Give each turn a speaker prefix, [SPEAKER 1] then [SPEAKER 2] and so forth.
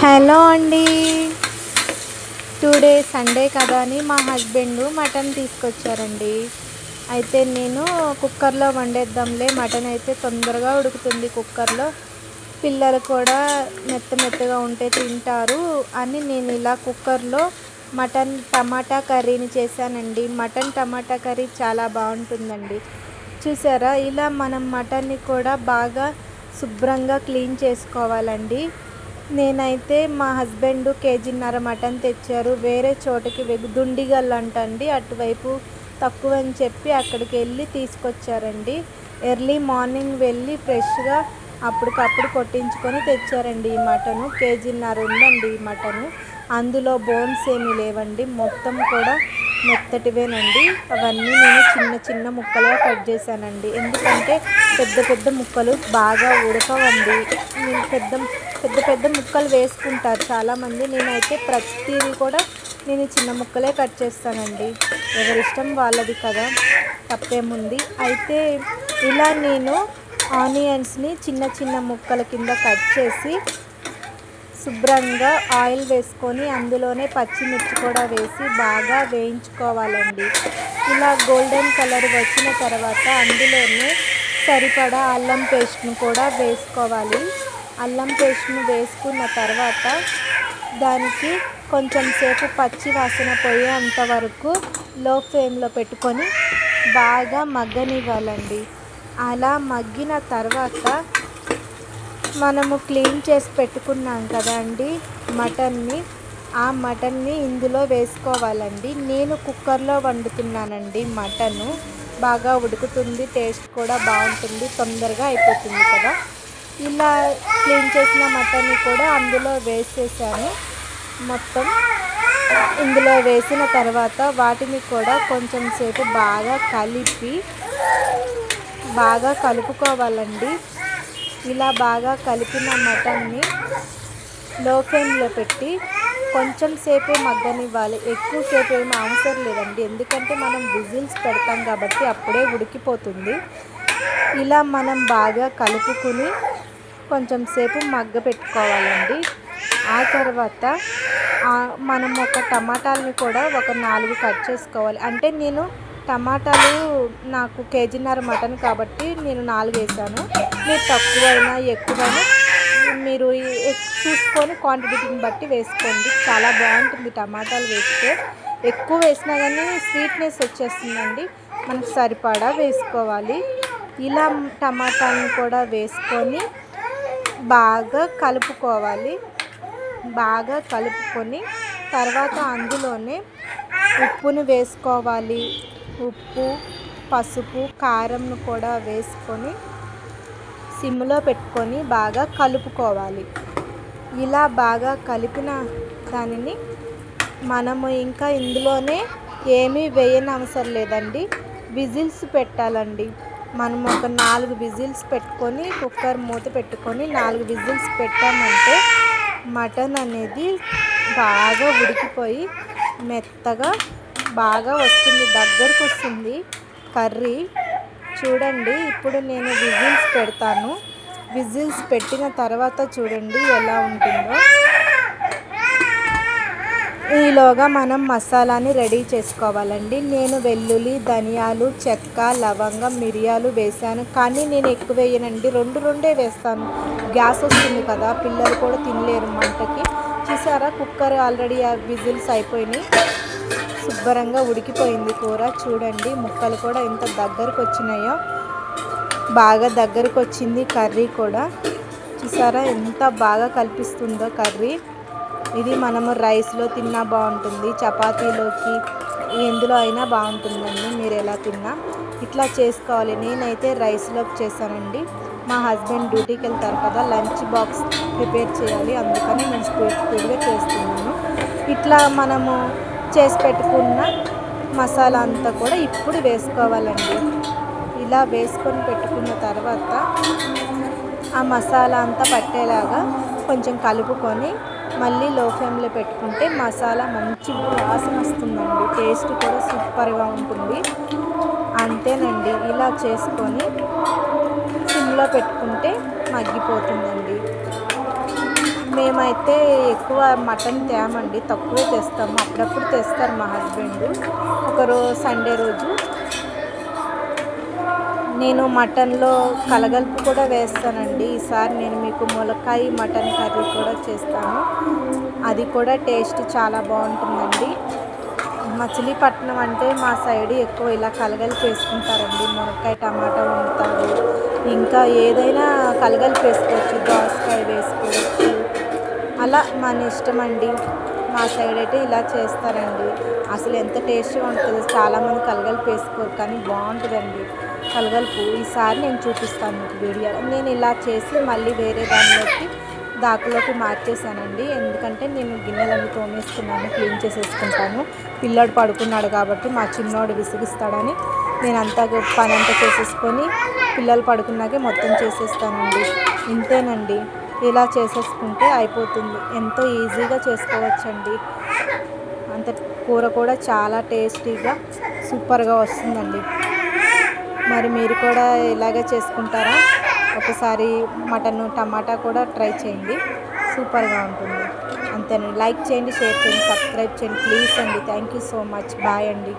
[SPEAKER 1] Hello అండి. Today Sunday కదా అని మా హస్బెండ్ మటన్ తీసుకొచ్చారండి. అయితే నేను కుక్కర్లో వండేద్దాంలే మటన్ అయితే తొందరగా ఉడుకుతుంది కుక్కర్లో. పిల్లలు కూడా మెత్త మెత్తగా ఉంటే తింటారు అని నేను ఇలా కుక్కర్లో మటన్ టమాటా కర్రీని చేశానండి. మటన్ టమాటా కర్రీ చాలా బాగుంటుందండి. చూసారా? ఇలా మనం మటన్ని కూడా బాగా శుభ్రంగా క్లీన్ చేసుకోవాలండి. నేనైతే మా హస్బెండ్ కేజీన్నర మటన్ తెచ్చారు. వేరే చోటకి వెగు దుండిగల్ అంటండి అటువైపు తక్కువ అని చెప్పి అక్కడికి వెళ్ళి తీసుకొచ్చారండి. ఎర్లీ మార్నింగ్ వెళ్ళి ఫ్రెష్గా అప్పటికప్పుడు కొట్టించుకొని తెచ్చారండి ఈ మటను. కేజీన్నర ఉందండి ఈ మటను. అందులో బోన్స్ ఏమీ లేవండి. మొత్తం కూడా మెత్తటివేనండి. అవన్నీ నేను చిన్న చిన్న ముక్కలుగా కట్ చేశానండి. ఎందుకంటే పెద్ద పెద్ద ముక్కలు బాగా ఉడకవండి. పెద్ద పెద్ద పెద్ద ముక్కలు వేసుకుంటారు. చాలామంది నేనైతే ప్రతిదీ కూడా నేను చిన్న ముక్కలే కట్ చేస్తానండి. ఎవరిష్టం వాళ్ళది కదా తప్పేముంది. అయితే ఇలా నేను ఆనియన్స్ని చిన్న చిన్న ముక్కల కింద కట్ చేసి శుభ్రంగా ఆయిల్ వేసుకొని అందులోనే పచ్చిమిర్చి కూడా వేసి బాగా వేయించుకోవాలండి. ఇలా గోల్డెన్ కలర్ వచ్చిన తర్వాత అందులోనే సరిపడా అల్లం పేస్ట్ను కూడా వేసుకోవాలి. అల్లం పేస్ట్ను వేసుకున్న తర్వాత దానికి కొంచెం సేపు పచ్చి వాసన పోయేంత వరకు లో ఫ్లేమ్లో పెట్టుకొని బాగా మగ్గనివ్వాలండి. అలా మగ్గిన తర్వాత మనము క్లీన్ చేసి పెట్టుకున్నాం కదా అండి మటన్ని. ఆ మటన్ని ఇందులో వేసుకోవాలండి. నేను కుక్కర్లో వండుతున్నానండి మటను. బాగా ఉడుకుతుంది టేస్ట్ కూడా బాగుంటుంది తొందరగా అయిపోతుంది కదా. ఇలా క్లీన్ చేసిన మటన్ని కూడా అందులో వేసేసాను మొత్తం ఇందులో వేసిన తర్వాత వాటిని కూడా కొంచెం సేపు బాగా కలిపి బాగా కలుపుకోవాలండి. ఇలా బాగా కలిపిన మటన్ని లో ఫ్లేమ్లో పెట్టి కొంచెం సేపే మగ్గనివ్వాలి. ఎక్కువసేపు ఏమి అవసరం లేదండి. ఎందుకంటే మనం విజిల్స్ పెడతాం కాబట్టి అప్పుడే ఉడికిపోతుంది. ఇలా మనం బాగా కలుపుకుని కొంచెం సేపు మగ్గ పెట్టుకోవాలండి. ఆ తర్వాత మనం ఒక టమాటాలని కూడా ఒక నాలుగు కట్ చేసుకోవాలి. అంటే నేను టమాటాలు నాకు కేజీన్నర మటన్ కాబట్టి నేను నాలుగు వేసాను. మీరు తక్కువైనా ఎక్కువైనా మీరు చూసుకొని క్వాంటిటీని బట్టి వేసుకోండి. చాలా బాగుంటుంది టమాటాలు వేస్తే. ఎక్కువ వేసినా కానీ స్వీట్నెస్ వచ్చేస్తుందండి. మనకు సరిపడా వేసుకోవాలి. ఇలా టమాటాలను కూడా వేసుకొని బాగా కలుపుకోవాలి. బాగా కలుపుకొని తర్వాత అందులోనే ఉప్పును వేసుకోవాలి. ఉప్పు పసుపు కారంను కూడా వేసుకొని సిమ్లో పెట్టుకొని బాగా కలుపుకోవాలి. ఇలా బాగా కలిపిన దానిని మనము ఇంకా ఇందులోనే ఏమీ వేయని అవసరం లేదండి. విజిల్స్ పెట్టాలండి. మనం ఒక నాలుగు విజిల్స్ పెట్టుకొని కుక్కర్ మూత పెట్టుకొని నాలుగు విజిల్స్ పెట్టామంటే మటన్ అనేది బాగా ఉడికిపోయి మెత్తగా బాగా వస్తుంది దగ్గరకు వస్తుంది. కర్రీ చూడండి ఇప్పుడు నేను విజిల్స్ పెడతాను. విజిల్స్ పెట్టిన తర్వాత చూడండి ఎలా ఉంటుందో. ఈలోగా మనం మసాలాని రెడీ చేసుకోవాలండి. నేను వెల్లుల్లి ధనియాలు చెక్క లవంగం మిరియాలు వేసాను కానీ నేను ఎక్కువ వేయనండి. రెండు రెండే వేస్తాను. గ్యాస్ వస్తుంది కదా పిల్లలు కూడా తినలేరు మంటకి. చూసారా? కుక్కర్ ఆల్రెడీ విజిల్స్ అయిపోయినాయి. శుభ్రంగా ఉడికిపోయింది కూర. చూడండి ముక్కలు కూడా ఎంత దగ్గరకు వచ్చినాయో. బాగా దగ్గరకు వచ్చింది కర్రీ కూడా. చూసారా? ఎంత బాగా కల్పిస్తుందో కర్రీ. ఇది మనము రైస్లో తిన్నా బాగుంటుంది. చపాతీలోకి ఎందులో అయినా బాగుంటుందండి. మీరు ఎలా తిన్నా ఇట్లా చేసుకోవాలి. నేనైతే రైస్లోకి చేశానండి. మా హస్బెండ్ డ్యూటీకి వెళ్తారు కదా లంచ్ బాక్స్ ప్రిపేర్ చేయాలి. అందుకని నేను స్పీడ్ స్పీడ్గా చేస్తున్నాను. ఇట్లా మనము చేసి పెట్టుకున్న మసాలా అంతా కూడా ఇప్పుడు వేసుకోవాలండి. ఇలా వేసుకొని పెట్టుకున్న తర్వాత ఆ మసాలా అంతా పట్టేలాగా కొంచెం కలుపుకొని మళ్ళీ లో ఫ్లేమ్లో పెట్టుకుంటే మసాలా మంచి వాసన వస్తుందండి. టేస్ట్ కూడా సూపర్గా ఉంటుంది. అంతేనండి. ఇలా చేసుకొని సిమ్లో పెట్టుకుంటే మగ్గిపోతుందండి. మేమైతే ఎక్కువ మటన్ తేమండి. తక్కువే తెస్తాము. అప్పుడప్పుడు తెస్తారు మా హస్బెండ్. ఒకరోజు సండే రోజు నేను మటన్లో కలగలుపు కూడా వేస్తానండి. ఈసారి నేను మీకు ములక్కాయ మటన్ కర్రీ కూడా చేస్తాను. అది కూడా టేస్ట్ చాలా బాగుంటుందండి. మచిలీపట్నం అంటే మా సైడ్ ఎక్కువ ఇలా కలగలిపి వేసుకుంటారండి. మునక్కాయ టమాటా వండుతారు. ఇంకా ఏదైనా కలగలిపి వేసుకోవచ్చు దోసకాయ వేసుకోవచ్చు. అలా మన ఇష్టం అండి. మా సైడ్ అయితే ఇలా చేస్తారండి. అసలు ఎంత టేస్ట్గా ఉంటుందో చాలామంది కలగలిపి వేసుకోరు కానీ బాగుంటుందండి. కలగలుపు. ఈసారి నేను చూపిస్తాను మీకు వీడియో. నేను ఇలా చేసి మళ్ళీ వేరే దానిలోకి దాకలోకి మార్చేసానండి ఎందుకంటే నేను గిన్నెలన్నీ తోమేసుకున్నాను క్లీన్ చేసేసుకుంటాను. పిల్లాడు పడుకున్నాడు కాబట్టి మా చిన్నోడు విసిగిస్తాడని నేను అంతా పని అంతా చేసేసుకొని పిల్లలు పడుకున్నాకే మొత్తం చేసేస్తానండి. ఇంతేనండి. ఇలా చేసేసుకుంటే అయిపోతుంది. ఎంతో ఈజీగా చేసుకోవచ్చండి. అంత కూర కూడా చాలా టేస్టీగా సూపర్గా వస్తుందండి. మరి మీరు కూడా ఇలాగే చేసుకుంటారా? ఒకసారి మటన్ టమాటా కూడా ట్రై చేయండి. సూపర్గా ఉంటుంది. అంతేనండి. లైక్ చేయండి షేర్ చేయండి సబ్స్క్రైబ్ చేయండి. ప్లీజ్ అండి. Thank you so much. Bye అండి.